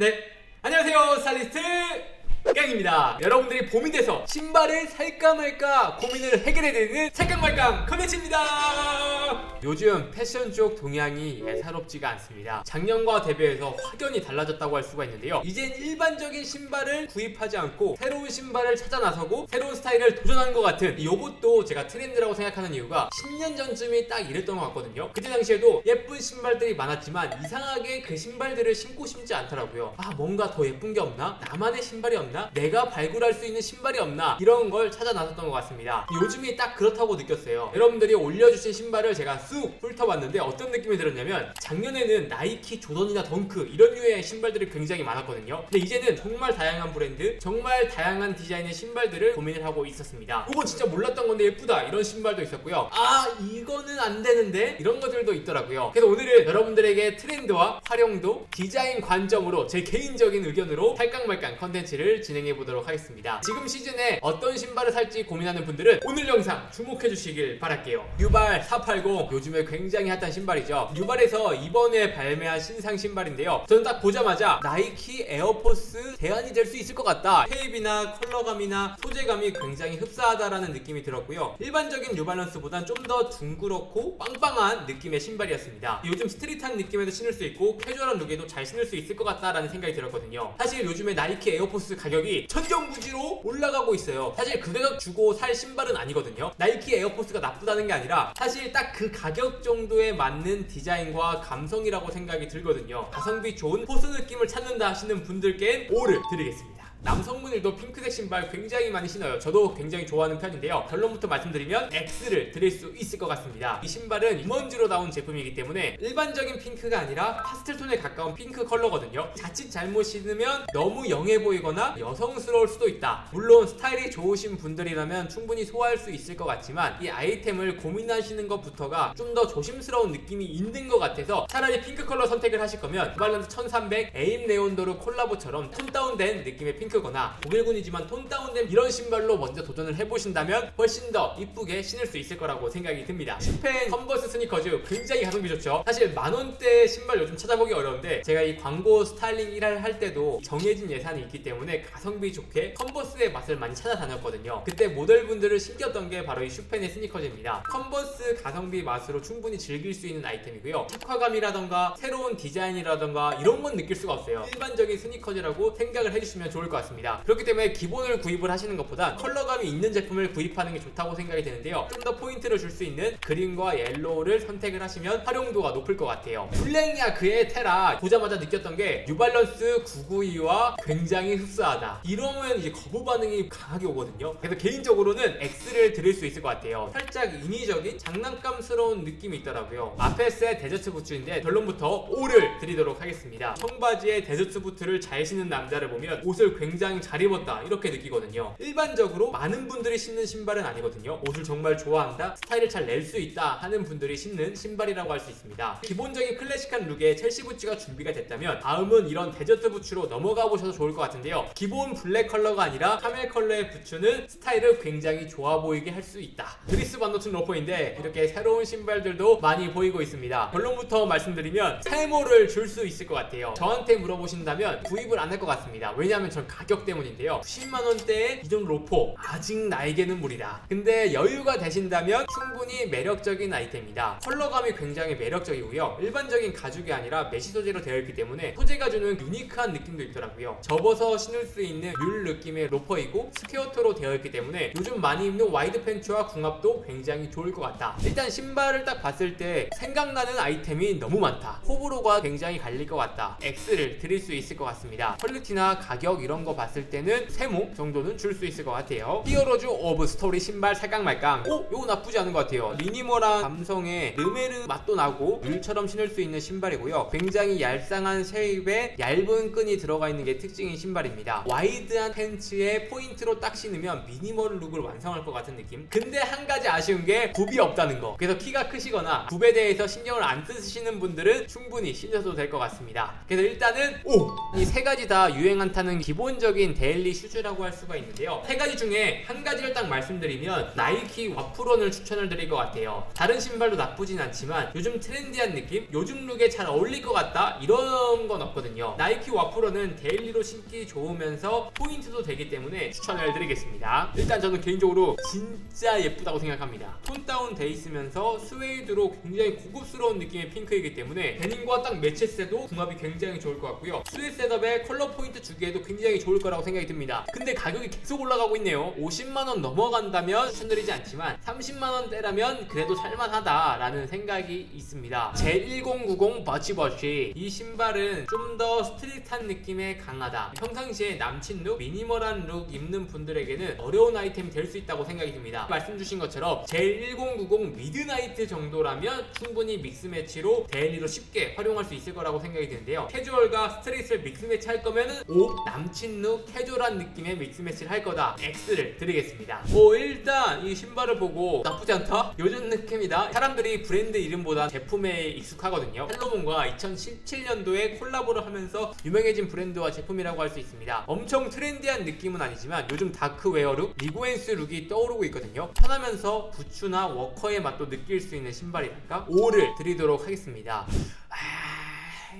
네, 안녕하세요. 스타일리스트 깡입니다. 여러분들이 봄이 돼서 신발을 살까 말까 고민을 살까 말까 컨텐츠입니다. 요즘 패션 쪽 동향이 예사롭지가 않습니다. 작년과 대비해서 확연히 달라졌다고 할 수가 있는데요. 이젠 일반적인 신발을 구입하지 않고 새로운 신발을 찾아 나서고 새로운 스타일을 도전하는 것 같은 이것도 제가 트렌드라고 생각하는 이유가 10년 전쯤이 딱 이랬던 것 같거든요. 그때 당시에도 예쁜 신발들이 많았지만 이상하게 그 신발들을 신고 싶지 않더라고요. 아 뭔가 더 예쁜 게 없나? 나만의 신발이 없나? 내가 발굴할 수 있는 신발이 없나? 이런 걸 찾아 나섰던 것 같습니다. 요즘이 딱 그렇다고 느꼈어요. 여러분들이 올려주신 신발을 제가 쑥 훑어봤는데 어떤 느낌이 들었냐면 작년에는 나이키, 조던이나 덩크 이런 류의 신발들이 굉장히 많았거든요. 근데 이제는 정말 다양한 브랜드, 정말 다양한 디자인의 신발들을 고민을 하고 있었습니다. 이건 진짜 몰랐던 건데 예쁘다 이런 신발도 있었고요. 아 이거는 안 되는데 이런 것들도 있더라고요. 그래서 오늘은 여러분들에게 트렌드와 활용도, 디자인 관점으로 제 개인적인 의견으로 탈깡말깡 컨텐츠를 진행해 보도록 하겠습니다. 지금 시즌에 어떤 신발을 살지 고민하는 분들은 오늘 영상 주목해 주시길 바랄게요. 뉴발 480 요즘에 굉장히 핫한 신발이죠. 뉴발에서 이번에 발매한 신상 신발인데요. 저는 딱 보자마자 나이키 에어포스 대안이 될 수 있을 것 같다. 쉐입이나 컬러감이나 소재감이 굉장히 흡사하다라는 느낌이 들었고요. 일반적인 뉴발란스보단 좀 더 둥그렇고 빵빵한 느낌의 신발이었습니다. 요즘 스트릿한 느낌에도 신을 수 있고 캐주얼한 룩에도 잘 신을 수 있을 것 같다라는 생각이 들었거든요. 사실 요즘에 나이키 에어포스 가 격이 천정부지로 올라가고 있어요. 사실 그 가격 주고 살 신발은 아니거든요. 나이키 에어포스가 나쁘다는 게 아니라 사실 딱 그 가격 정도에 맞는 디자인과 감성이라고 생각이 들거든요. 가성비 좋은 포스 느낌을 찾는다 하시는 분들께는 오를 드리겠습니다. 남성분들도 핑크색 신발 굉장히 많이 신어요. 저도 굉장히 좋아하는 편인데요. 결론부터 말씀드리면 X를 드릴 수 있을 것 같습니다. 이 신발은 이먼지로 나온 제품이기 때문에 일반적인 핑크가 아니라 파스텔톤에 가까운 핑크 컬러거든요. 자칫 잘못 신으면 너무 영해 보이거나 여성스러울 수도 있다. 물론 스타일이 좋으신 분들이라면 충분히 소화할 수 있을 것 같지만 이 아이템을 고민하시는 것부터가 좀 더 조심스러운 느낌이 있는 것 같아서 차라리 핑크 컬러 선택을 하실 거면 뉴발란스 1300 에임 레온도르 콜라보처럼 톤 다운된 느낌의 핑크 거나 독일군이지만 톤 다운된 이런 신발로 먼저 도전을 해보신다면 훨씬 더 이쁘게 신을 수 있을 거라고 생각이 듭니다. 슈펜 컨버스 스니커즈 굉장히 가성비 좋죠. 사실 만 원대 신발 요즘 찾아보기 어려운데 제가 이 광고 스타일링 일할 할 때도 정해진 예산이 있기 때문에 가성비 좋게 컨버스의 맛을 많이 찾아다녔거든요. 그때 모델분들을 신겼던 게 바로 이 슈펜의 스니커즈입니다. 컨버스 가성비 맛으로 충분히 즐길 수 있는 아이템이고요. 착화감이라던가 새로운 디자인이라던가 이런 건 느낄 수가 없어요. 일반적인 스니커즈라고 생각을 해주시면 좋을 것 같 습니다. 그렇기 때문에 기본을 구입을 하시는 것보다 컬러감이 있는 제품을 구입하는 게 좋다고 생각이 되는데요. 좀 더 포인트를 줄 수 있는 그린과 옐로우를 선택을 하시면 활용도가 높을 것 같아요. 블랙이야 그의 테라 보자마자 느꼈던 게 뉴발런스 992와 굉장히 흡사하다. 이러면 이제 거부 반응이 강하게 오거든요. 그래서 개인적으로는 X를 드릴 수 있을 것 같아요. 살짝 인위적인 장난감스러운 느낌이 있더라고요. 아페스의 데저트 부츠인데 결론부터 5를 드리도록 하겠습니다. 청바지에 데저트 부츠를 잘 신는 남자를 보면 옷을 굉장히 잘 입었다 이렇게 느끼거든요. 일반적으로 많은 분들이 신는 신발은 아니거든요. 옷을 정말 좋아한다, 스타일을 잘 낼 수 있다 하는 분들이 신는 신발이라고 할 수 있습니다. 기본적인 클래식한 룩에 첼시 부츠가 준비가 됐다면 다음은 이런 데저트 부츠로 넘어가 보셔도 좋을 것 같은데요. 기본 블랙 컬러가 아니라 카멜 컬러의 부츠는 스타일을 굉장히 좋아 보이게 할 수 있다. 그리스 반도튼 로퍼인데 이렇게 새로운 신발들도 많이 보이고 있습니다. 결론부터 말씀드리면 탈모를 줄 수 있을 것 같아요. 저한테 물어보신다면 구입을 안 할 것 같습니다. 왜냐하면 전 가격 때문인데요. 10만 원대의 이정 로퍼 아직 나에게는 무리다. 근데 여유가 되신다면 충분히 매력적인 아이템이다. 컬러감이 굉장히 매력적이고요. 일반적인 가죽이 아니라 메시 소재로 되어 있기 때문에 소재가 주는 유니크한 느낌도 있더라고요. 접어서 신을 수 있는 뮬 느낌의 로퍼이고 스퀘어터로 되어 있기 때문에 요즘 많이 입는 와이드 팬츠와 궁합도 굉장히 좋을 것 같다. 일단 신발을 딱 봤을 때 생각나는 아이템이 너무 많다. 호불호가 굉장히 갈릴 것 같다. X를 드릴 수 있을 것 같습니다. 퀄리티나 가격 이런 거 봤을 때는 세모 정도는 줄 수 있을 것 같아요. 히어로즈 오브 스토리 신발 살깡 말깡. 오, 이거 나쁘지 않은 것 같아요. 미니멀한 감성의 르메르 맛도 나고 뮬처럼 신을 수 있는 신발이고요. 굉장히 얄쌍한 쉐입에 얇은 끈이 들어가 있는 게 특징인 신발입니다. 와이드한 팬츠에 포인트로 딱 신으면 미니멀 룩을 완성할 것 같은 느낌. 근데 한 가지 아쉬운 게 굽이 없다는 거. 그래서 키가 크시거나 굽에 대해서 신경을 안 쓰시는 분들은 충분히 신으셔도 될 것 같습니다. 그래서 일단은 오! 이 세 가지 다 유행한다는 기본 적인 데일리 슈즈라고 할 수가 있는데요. 세 가지 중에 한 가지를 딱 말씀드리면 나이키 와프론을 추천을 드릴 것 같아요. 다른 신발도 나쁘진 않지만 요즘 트렌디한 느낌, 요즘 룩에 잘 어울릴 것 같다 이런 건 없거든요. 나이키 와프론은 데일리로 신기 좋으면서 포인트도 되기 때문에 추천을 드리겠습니다. 일단 저는 개인적으로 진짜 예쁘다고 생각합니다. 톤 다운 돼 있으면서 스웨이드로 굉장히 고급스러운 느낌의 핑크이기 때문에 데님과 딱 매치했을 때도 궁합이 굉장히 좋을 것 같고요. 스웨 셋업에 컬러 포인트 주기에도 굉장히 좋을 거라고 생각이 듭니다. 근데 가격이 계속 올라가고 있네요. 50만 원 넘어간다면 추천드리지 않지만 30만 원대라면 그래도 살만하다라는 생각이 있습니다. 제1090 버치버치 이 신발은 좀 더 스트릿한 느낌에 강하다. 평상시에 남친 룩, 미니멀한 룩 입는 분들에게는 어려운 아이템이 될 수 있다고 생각이 듭니다. 말씀 주신 것처럼 제1090 미드나이트 정도라면 충분히 믹스매치로 데일리로 쉽게 활용할 수 있을 거라고 생각이 드는데요. 캐주얼과 스트릿을 믹스매치 할 거면은 O 남친 룩 캐주얼한 느낌의 믹스 매치를 할 거다. X를 드리겠습니다. 오 일단 이 신발을 보고 나쁘지 않다. 요즘 느낌이다. 사람들이 브랜드 이름보다 제품에 익숙하거든요. 헬로몬과 2017년도에 콜라보를 하면서 유명해진 브랜드와 제품이라고 할 수 있습니다. 엄청 트렌디한 느낌은 아니지만 요즘 다크웨어 룩, 리고엔스 룩이 떠오르고 있거든요. 편하면서 부츠나 워커의 맛도 느낄 수 있는 신발이랄까? 5를 드리도록 하겠습니다. 아,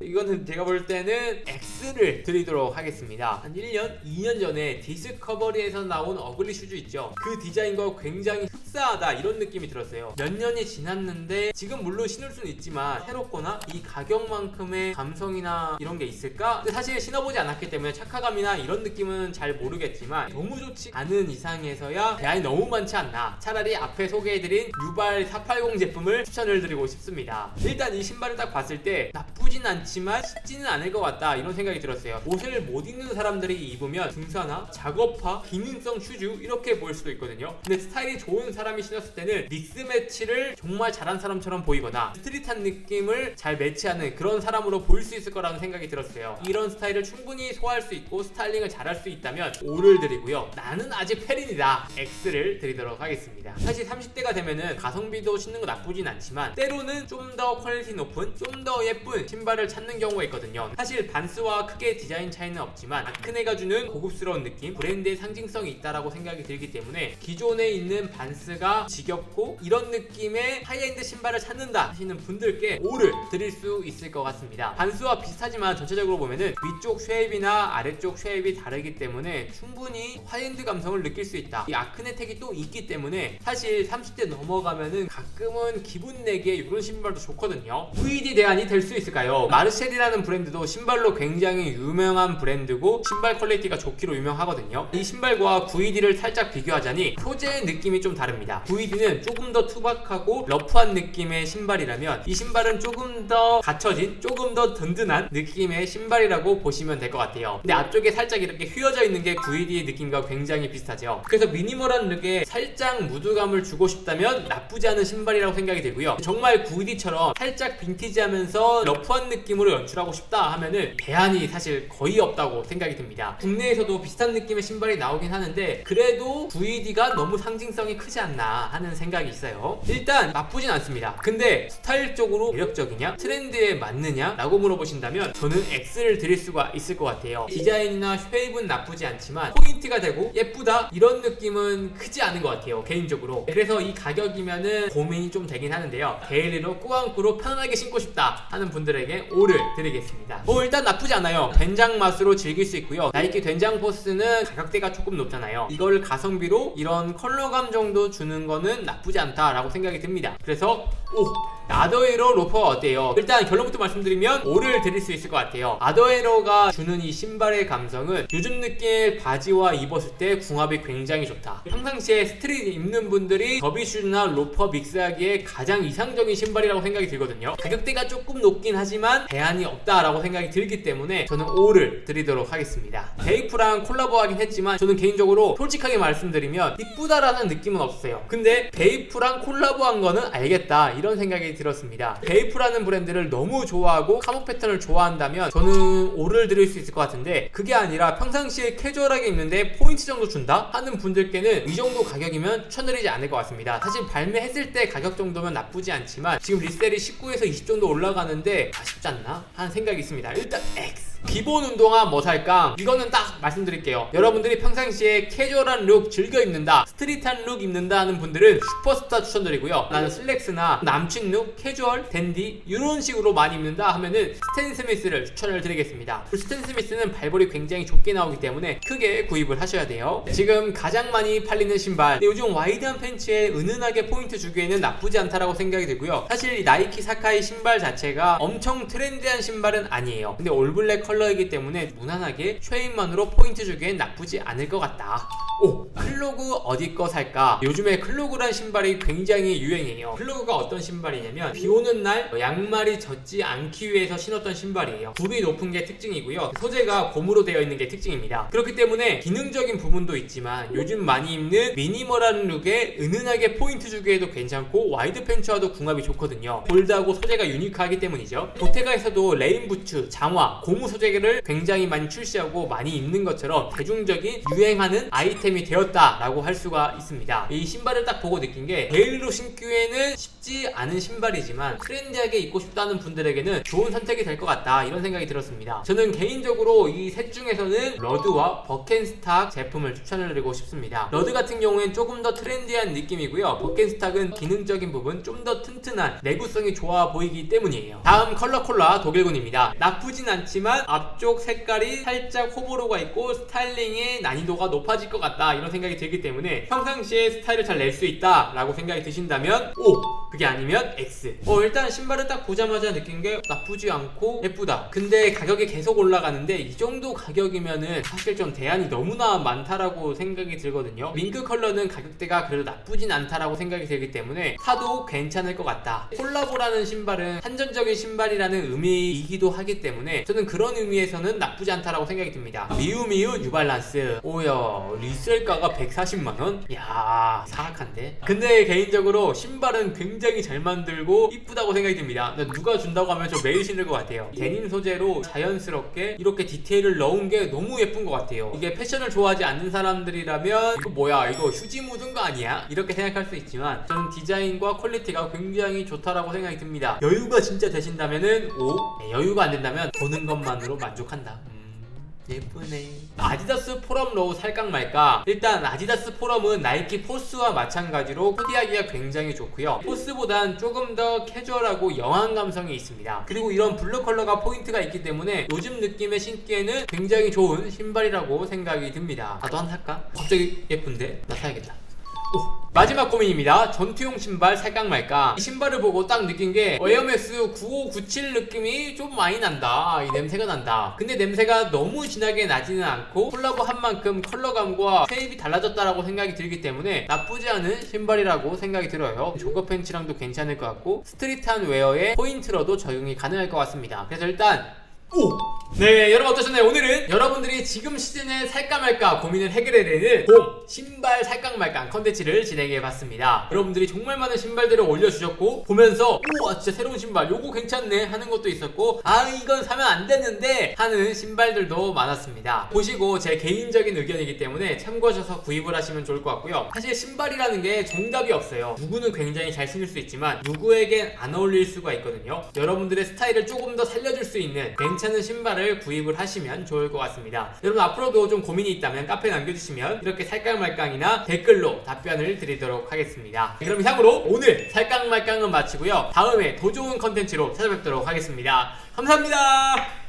이거는 제가 볼 때는 X를 드리도록 하겠습니다. 한 1년, 2년 전에 디스커버리에서 나온 어글리 슈즈 있죠. 그 디자인과 굉장히 흡사하다 이런 느낌이 들었어요. 몇 년이 지났는데 지금 물론 신을 수는 있지만 새롭거나 이 가격만큼의 감성이나 이런 게 있을까? 근데 사실 신어보지 않았기 때문에 착화감이나 이런 느낌은 잘 모르겠지만 너무 좋지 않은 이상에서야 대안이 너무 많지 않나. 차라리 앞에 소개해드린 유발 480 제품을 추천을 드리고 싶습니다. 일단 이 신발을 딱 봤을 때 나쁘진 않지만 쉽지는 않을 것 같다 이런 생각이 들었어요. 옷을 못 입는 사람들이 입으면 등산화, 작업화, 기능성 슈즈 이렇게 보일 수도 있거든요. 근데 스타일이 좋은 사람이 신었을 때는 믹스 매치를 정말 잘한 사람처럼 보이거나 스트릿한 느낌을 잘 매치하는 그런 사람으로 보일 수 있을 거라는 생각이 들었어요. 이런 스타일을 충분히 소화할 수 있고 스타일링을 잘할 수 있다면 5를 드리고요. 나는 아직 페린이다. X를 드리도록 하겠습니다. 사실 30대가 되면은 가성비도 신는 거 나쁘진 않지만 때로는 좀 더 퀄리티 높은 좀 더 예쁜 신발을 찾는 경우가 있거든요. 사실 반스와 크게 디자인 차이는 없지만 아크네가 주는 고급스러운 느낌, 브랜드의 상징성이 있다라고 생각이 들기 때문에 기존에 있는 반스가 지겹고 이런 느낌의 하이엔드 신발을 찾는다 하시는 분들께 5를 드릴 수 있을 것 같습니다. 반스와 비슷하지만 전체적으로 보면은 위쪽 쉐입이나 아래쪽 쉐입이 다르기 때문에 충분히 하이엔드 감성을 느낄 수 있다. 이 아크네 택이 또 있기 때문에 사실 30대 넘어가면은 가끔은 기분 내게 이런 신발도 좋거든요. VD 대안이 될 수 있 을까요? 마르셀이라는 브랜드도 신발로 굉장히 유명한 브랜드고 신발 퀄리티가 좋기로 유명하거든요. 이 신발과 VD를 살짝 비교하자니 소재의 느낌이 좀 다릅니다. VD는 조금 더 투박하고 러프한 느낌의 신발이라면 이 신발은 조금 더 갖춰진, 조금 더 든든한 느낌의 신발이라고 보시면 될 것 같아요. 근데 앞쪽에 살짝 이렇게 휘어져 있는 게 VD의 느낌과 굉장히 비슷하죠. 그래서 미니멀한 룩에 살짝 무드감을 주고 싶다면 나쁘지 않은 신발이라고 생각이 들고요. 정말 VD처럼 살짝 빈티지하면서 러프한 느낌으로 연출하고 싶다 하면은 대안이 사실 거의 없다고 생각이 듭니다. 국내에서도 비슷한 느낌의 신발이 나오긴 하는데 그래도 VD가 너무 상징성이 크지 않나 하는 생각이 있어요. 일단 나쁘진 않습니다. 근데 스타일적으로 매력적이냐? 트렌드에 맞느냐? 라고 물어보신다면 저는 X를 드릴 수가 있을 것 같아요. 디자인이나 쉐입은 나쁘지 않지만 포인트가 되고 예쁘다 이런 느낌은 크지 않은 것 같아요. 개인적으로. 그래서 이 가격이면은 고민이 좀 되긴 하는데요. 데일리로 꾸안꾸로 편안하게 신고 싶다 하는 분 들에게 5를 드리겠습니다. 뭐 일단 나쁘지 않아요. 된장 맛으로 즐길 수 있고요. 나이키 된장 포스는 가격대가 조금 높잖아요. 이거를 가성비로 이런 컬러감 정도 주는 거는 나쁘지 않다라고 생각이 듭니다. 그래서 오 아더에로 로퍼가 어때요? 일단 결론부터 말씀드리면 5를 드릴 수 있을 것 같아요. 아더에로가 주는 이 신발의 감성은 요즘 느낌의 바지와 입었을 때 궁합이 굉장히 좋다. 평상시에 스트릿 입는 분들이 더비슈나 로퍼 믹스하기에 가장 이상적인 신발이라고 생각이 들거든요. 가격대가 조금 높긴 하지만 대안이 없다라고 생각이 들기 때문에 저는 5를 드리도록 하겠습니다. 베이프랑 콜라보하긴 했지만 저는 개인적으로 솔직하게 말씀드리면 이쁘다라는 느낌은 없어요. 근데 베이프랑 콜라보한 거는 알겠다 이런 생각이 들었습니다. 베이프라는 브랜드를 너무 좋아하고 카모 패턴을 좋아한다면 저는 5를 드릴 수 있을 것 같은데 그게 아니라 평상시에 캐주얼하게 입는데 포인트 정도 준다 하는 분들께는 이 정도 가격이면 추천드리지 않을 것 같습니다. 사실 발매했을 때 가격 정도면 나쁘지 않지만 지금 리셀이 19에서 20 정도 올라가는데 아쉽지 않나 하는 생각이 있습니다. 일단 X 기본 운동화 뭐 살까? 이거는 딱 말씀드릴게요. 여러분들이 평상시에 캐주얼한 룩 즐겨 입는다, 스트릿한 룩 입는다 하는 분들은 슈퍼스타 추천드리고요. 나는 슬랙스나 남친 룩, 캐주얼, 댄디 이런 식으로 많이 입는다 하면은 스탠 스미스를 추천을 드리겠습니다. 그리고 스탠 스미스는 발볼이 굉장히 좁게 나오기 때문에 크게 구입을 하셔야 돼요. 지금 가장 많이 팔리는 신발. 요즘 와이드한 팬츠에 은은하게 포인트 주기에는 나쁘지 않다라고 생각이 들고요. 사실 이 나이키 사카이 신발 자체가 엄청 트렌디한 신발은 아니에요. 근데 올블랙 컬러이기 때문에 무난하게 쉐입만으로 포인트 주기엔 나쁘지 않을 것 같다. 오! 클로그 어디 거 살까? 요즘에 클로그란 신발이 굉장히 유행이에요. 클로그가 어떤 신발이냐면 비 오는 날 양말이 젖지 않기 위해서 신었던 신발이에요. 굽이 높은 게 특징이고요. 소재가 고무로 되어 있는 게 특징입니다. 그렇기 때문에 기능적인 부분도 있지만 요즘 많이 입는 미니멀한 룩에 은은하게 포인트 주기에도 괜찮고 와이드 팬츠와도 궁합이 좋거든요. 볼드하고 소재가 유니크하기 때문이죠. 보테가에서도 레인 부츠, 장화, 고무 소재 를 굉장히 많이 출시하고 많이 입는 것처럼 대중적인 유행하는 아이템이 되었다라고 할 수가 있습니다. 이 신발을 딱 보고 느낀 게 데일리로 신기에는 쉽지 않은 신발이지만 트렌디하게 입고 싶다는 분들에게는 좋은 선택이 될 것 같다 이런 생각이 들었습니다. 저는 개인적으로 이 셋 중에서는 러드와 버켄스탁 제품을 추천을 드리고 싶습니다. 러드 같은 경우엔 조금 더 트렌디한 느낌이고요. 버켄스탁은 기능적인 부분 좀 더 튼튼한 내구성이 좋아 보이기 때문이에요. 다음 컬러 콜라 독일군입니다. 나쁘진 않지만 앞쪽 색깔이 살짝 호불호가 있고 스타일링의 난이도가 높아질 것 같다. 이런 생각이 들기 때문에 평상시에 스타일을 잘 낼 수 있다 라고 생각이 드신다면 O 그게 아니면 X. 어 일단 신발을 딱 보자마자 느낀 게 나쁘지 않고 예쁘다. 근데 가격이 계속 올라가는데 이 정도 가격이면은 사실 좀 대안이 너무나 많다라고 생각이 들거든요. 밍크 컬러는 가격대가 그래도 나쁘진 않다라고 생각이 들기 때문에 사도 괜찮을 것 같다. 콜라보라는 신발은 한전적인 신발이라는 의미이기도 하기 때문에 저는 그런 의미에서는 나쁘지 않다라고 생각이 듭니다. 미우미우 뉴발란스. 오야 리셀가가 140만원? 야 사악한데? 근데 개인적으로 신발은 굉장히 잘 만들고 이쁘다고 생각이 듭니다. 누가 준다고 하면 저 매일 신을 것 같아요. 데님 소재로 자연스럽게 이렇게 디테일을 넣은 게 너무 예쁜 것 같아요. 이게 패션을 좋아하지 않는 사람들이라면 이거 뭐야 이거 휴지 묻은 거 아니야? 이렇게 생각할 수 있지만 저는 디자인과 퀄리티가 굉장히 좋다라고 생각이 듭니다. 여유가 진짜 되신다면은 O 네, 여유가 안 된다면 보는 것만으로 만족한다 음. 예쁘네. 아디다스 포럼 로우 살까 말까? 일단 아디다스 포럼은 나이키 포스와 마찬가지로 코디하기가 굉장히 좋고요. 포스보단 조금 더 캐주얼하고 영한 감성이 있습니다. 그리고 이런 블루 컬러가 포인트가 있기 때문에 요즘 느낌의 신기에는 굉장히 좋은 신발이라고 생각이 듭니다. 나도 하나 살까? 갑자기 예쁜데? 나 사야겠다. 오, 마지막 고민입니다. 전투용 신발 살까 말까? 이 신발을 보고 딱 느낀 게 에어맥스 9597 느낌이 좀 많이 난다. 이 냄새가 난다. 근데 냄새가 너무 진하게 나지는 않고 콜라보 한 만큼 컬러감과 쉐입이 달라졌다라고 생각이 들기 때문에 나쁘지 않은 신발이라고 생각이 들어요. 조거 팬츠랑도 괜찮을 것 같고 스트릿한 웨어에 포인트로도 적용이 가능할 것 같습니다. 그래서 일단 오! 네, 여러분 어떠셨나요? 오늘은 여러분들이 지금 시즌에 살까 말까 고민을 해결해내는 봄 신발 살까 말까 컨텐츠를 진행해봤습니다. 여러분들이 정말 많은 신발들을 올려주셨고 보면서 우와 진짜 새로운 신발 요거 괜찮네 하는 것도 있었고 아 이건 사면 안 되는데 하는 신발들도 많았습니다. 보시고 제 개인적인 의견이기 때문에 참고하셔서 구입을 하시면 좋을 것 같고요. 사실 신발이라는 게 정답이 없어요. 누구는 굉장히 잘 신을 수 있지만 누구에겐 안 어울릴 수가 있거든요. 여러분들의 스타일을 조금 더 살려줄 수 있는 괜찮은 신발을 구입을 하시면 좋을 것 같습니다. 여러분 앞으로도 좀 고민이 있다면 카페에 남겨주시면 이렇게 살깡말깡이나 댓글로 답변을 드리도록 하겠습니다. 그럼 이상으로 오늘 살깡말깡은 마치고요. 다음에 더 좋은 컨텐츠로 찾아뵙도록 하겠습니다. 감사합니다.